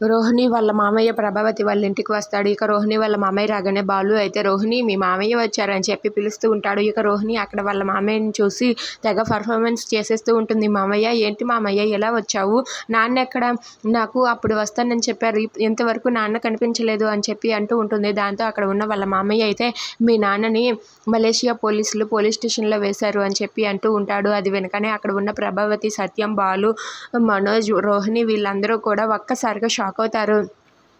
రోహిణి వాళ్ళ మామయ్య ప్రభావతి వాళ్ళ ఇంటికి వస్తాడు. ఇక రోహిణి వాళ్ళ మామయ్య రాగానే బాలు అయితే రోహిణి మీ మామయ్య వచ్చారని చెప్పి పిలుస్తూ ఉంటాడు. ఇక రోహిణి అక్కడ వాళ్ళ మామయ్యని చూసి తెగ పర్ఫార్మెన్స్ చేసేస్తూ ఉంటుంది. మామయ్య ఏంటి మామయ్య ఎలా వచ్చావు? నాన్న ఎక్కడ? నాకు అప్పుడు వస్తానని చెప్పారు. ఇంతవరకు నాన్న కనిపించలేదు అని చెప్పి అంటూ ఉంటుంది. దాంతో అక్కడ ఉన్న వాళ్ళ మామయ్య అయితే మీ నాన్నని మలేషియా పోలీసులు పోలీస్ స్టేషన్లో వేశారు అని చెప్పి అంటూ ఉంటాడు. అది వెనకనే అక్కడ ఉన్న ప్రభావతి సత్యం బాలు మనోజ్ రోహిణి వీళ్ళందరూ కూడా ఒక్కసారిగా షాక్ అవుతారు.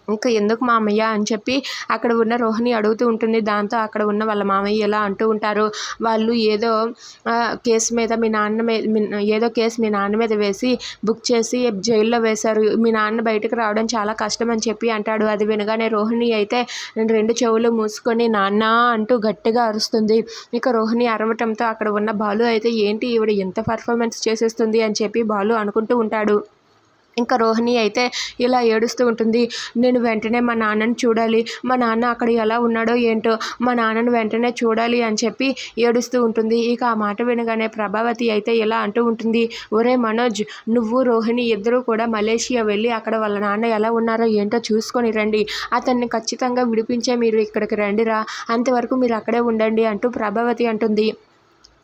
ఇంకా ఎందుకు మామయ్య అని చెప్పి అక్కడ ఉన్న రోహిణి అడుగుతూ ఉంటుంది. దాంతో అక్కడ ఉన్న వాళ్ళ మామయ్య ఇలా అంటూ ఉంటారు. వాళ్ళు ఏదో కేసు మీద మీ నాన్న మీద ఏదో కేసు మీ నాన్న మీద వేసి బుక్ చేసి జైల్లో వేశారు. మీ నాన్న బయటకు రావడం చాలా కష్టం అని చెప్పి అంటాడు. అది వినగానే రోహిణి అయితే రెండు చెవులు మూసుకొని నాన్న అంటూ గట్టిగా అరుస్తుంది. ఇక రోహిణి అరవటంతో అక్కడ ఉన్న బాలు అయితే ఏంటి ఈవిడ ఎంత పర్ఫార్మెన్స్ చేసేస్తుంది అని చెప్పి బాలు అనుకుంటూ ఉంటాడు. ఇంకా రోహిణి అయితే ఇలా ఏడుస్తూ ఉంటుంది నేను వెంటనే మా నాన్నని చూడాలి. మా నాన్న అక్కడ ఎలా ఉన్నాడో ఏంటో మా నాన్నని వెంటనే చూడాలి అని చెప్పి ఏడుస్తూ ఉంటుంది. ఇక ఆ మాట వినగానే ప్రభావతి అయితే ఇలా అంటూ ఉంటుంది ఒరే మనోజ్ నువ్వు రోహిణి ఇద్దరూ కూడా మలేషియా వెళ్ళి అక్కడ వాళ్ళ నాన్న ఎలా ఉన్నారో ఏంటో చూసుకొని రండి. అతన్ని ఖచ్చితంగా విడిపించే మీరు ఇక్కడికి రండిరా. అంతవరకు మీరు అక్కడే ఉండండి అంటూ ప్రభావతి అంటుంది.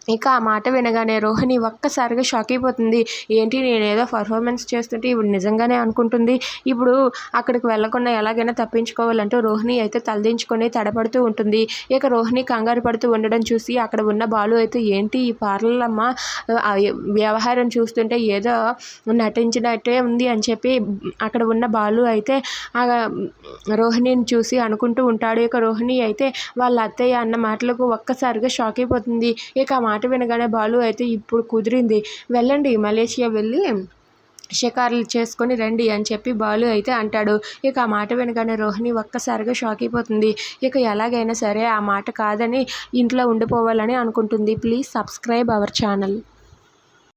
ఇక ఆ మాట వినగానే రోహిణి ఒక్కసారిగా షాక్ అయిపోతుంది. ఏంటి నేనేదో పర్ఫార్మెన్స్ చేస్తుంటే ఇప్పుడు నిజంగానే అనుకుంటుంది. ఇప్పుడు అక్కడికి వెళ్ళకుండా ఎలాగైనా తప్పించుకోవాలంటూ రోహిణి అయితే తలదించుకొని తడపడుతూ ఉంటుంది. ఇక రోహిణి కంగారు పడుతూ ఉండడం చూసి అక్కడ ఉన్న బాలు అయితే ఏంటి ఈ పార్లమ్మ వ్యవహారం చూస్తుంటే ఏదో నటించినట్టే ఉంది అని చెప్పి అక్కడ ఉన్న బాలు అయితే ఆ రోహిణిని చూసి అనుకుంటూ ఉంటాడు. ఇక రోహిణి అయితే వాళ్ళ అత్తయ్య అన్న మాటలకు ఒక్కసారిగా షాక్ అయిపోతుంది. ఇక ఆ మాట వినగానే బాలు అయితే ఇప్పుడు కుదిరింది. వెళ్ళండి మలేషియా వెళ్ళి షికారులు చేసుకొని రండి అని చెప్పి బాలు అయితే అంటాడు. ఇక ఆ మాట వినగానే రోహిణి ఒక్కసారిగా షాక్ అయిపోతుంది. ఇక ఎలాగైనా సరే ఆ మాట కాదని ఇంట్లో ఉండిపోవాలని అనుకుంటుంది. Please subscribe our channel